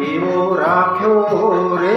이모라 표를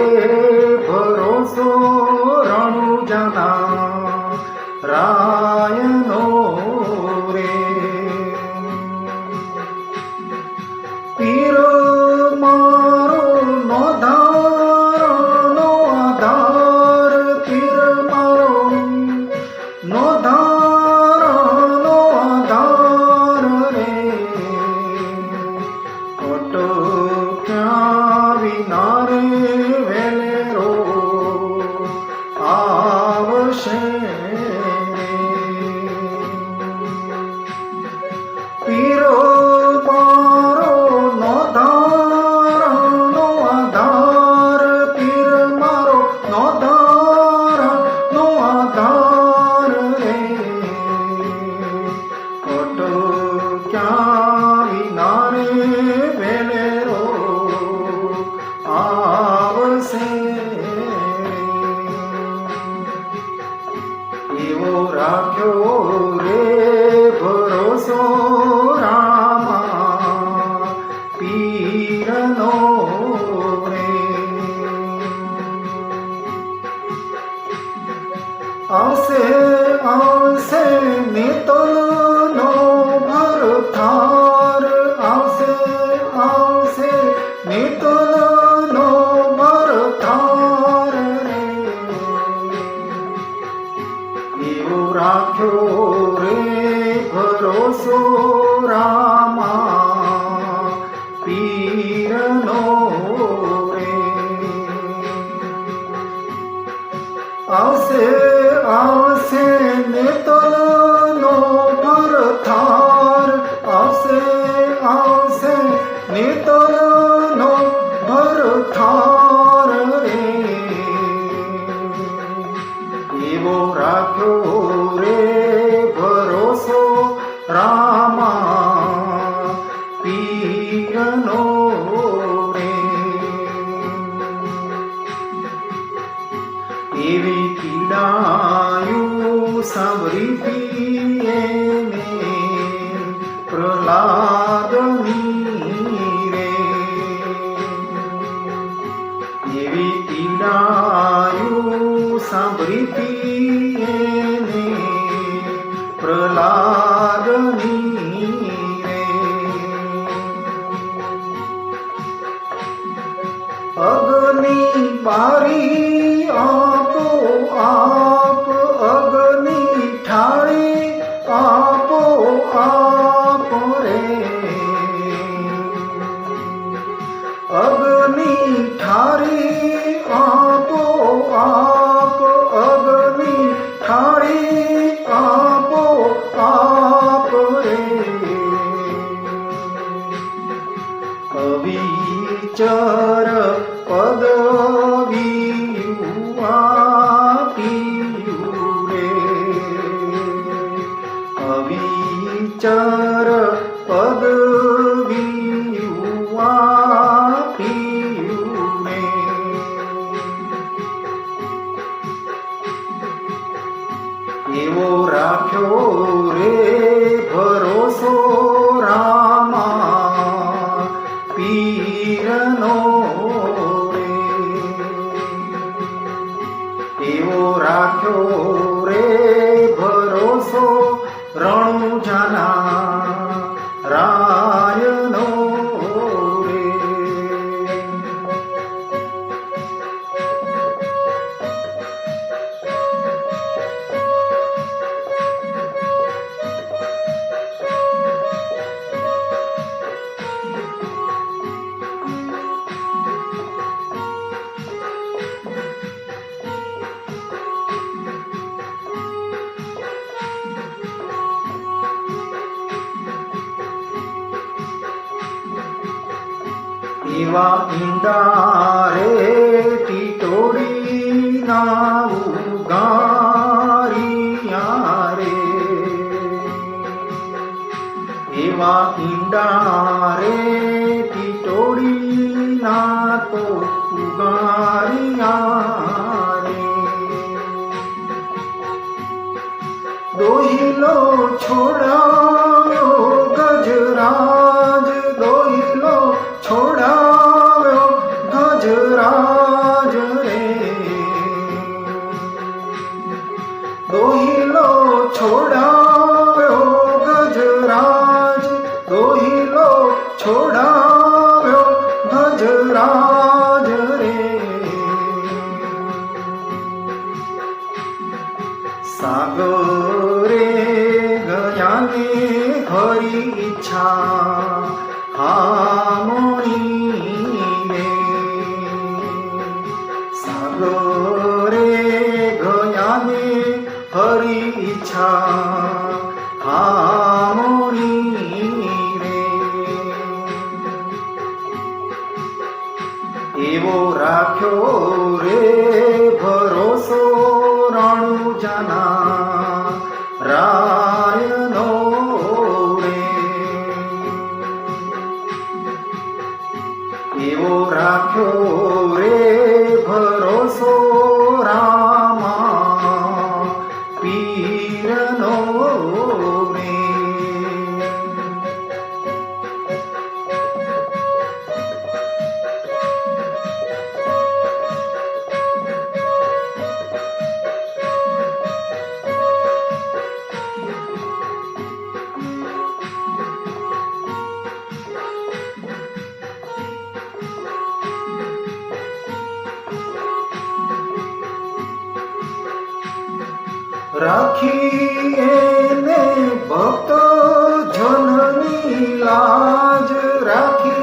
આવશે આવશે મિત્તલનો ભરથાર. આવશે આવશે મિત્તલનો ભરથાર એવો રાખ્યો રે ભરોસો રામા, પીરનો રે. આવશે আসেনে তলানো পর থার আসে আসে নিতলানো পর থার রে। ইবো রাখো রে ভরসো রামা পীরনো রে। এভি পীড়া સાંભળી પીએ ને પ્રહલાદની રે એવી પીડાયું સાંભળી પીએ આપ રે અગ્નિ ઠારી આપો આપ અગ્નિ ઠાળી આપો આપ રે. અવિચર પદવિયું એવો રાખ્યો રે ભરોસો. એવા ઈંડા રે ટીટોડી ના ઉગારિયા રે એવા ઈંડા રે ટીટોડી ના તો ઉગારિયા રે દોહિલો છોડાવ્યો ગજરાજ રાખી એને ભક્ત જનની લાજ રાખી.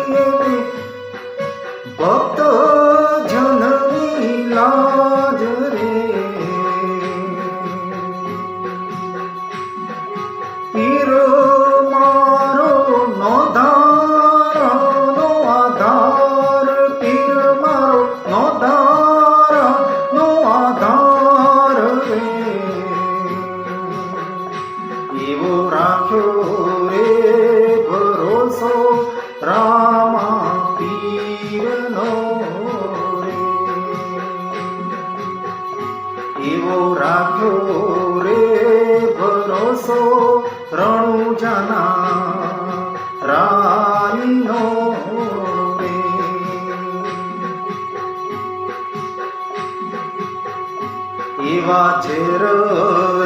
মাঝের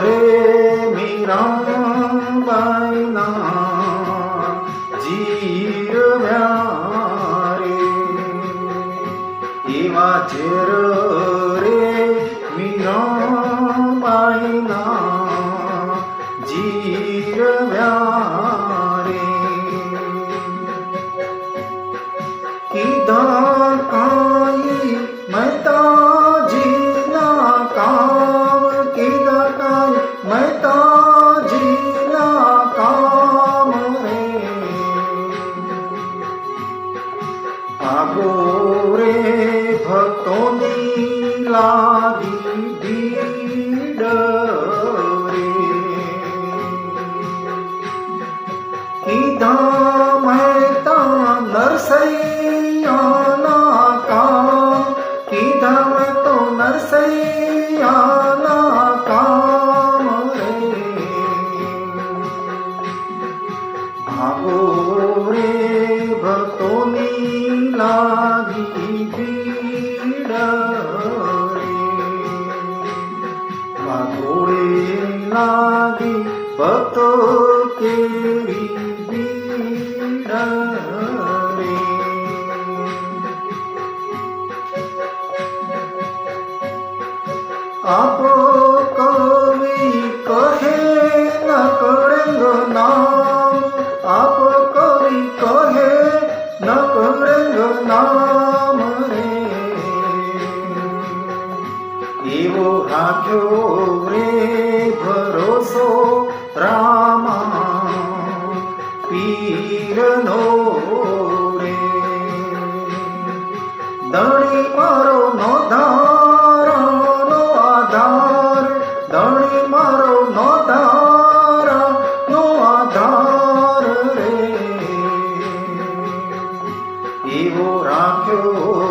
রে মিরাবাইনা জির রে মাঝের धाम है ताम नरसैयाना काम की धाम तो नरसैयाना काम रे भागो रे भक्तो नीला भक्तो के આપો કવિ કહે ન કરેંગ નામ આપો કવિ કહે ન કરેંગ નામ રે એવો હાથો રે ભરોસો રામા પીરનો રે દણી મારો નો ધારનો Senhor.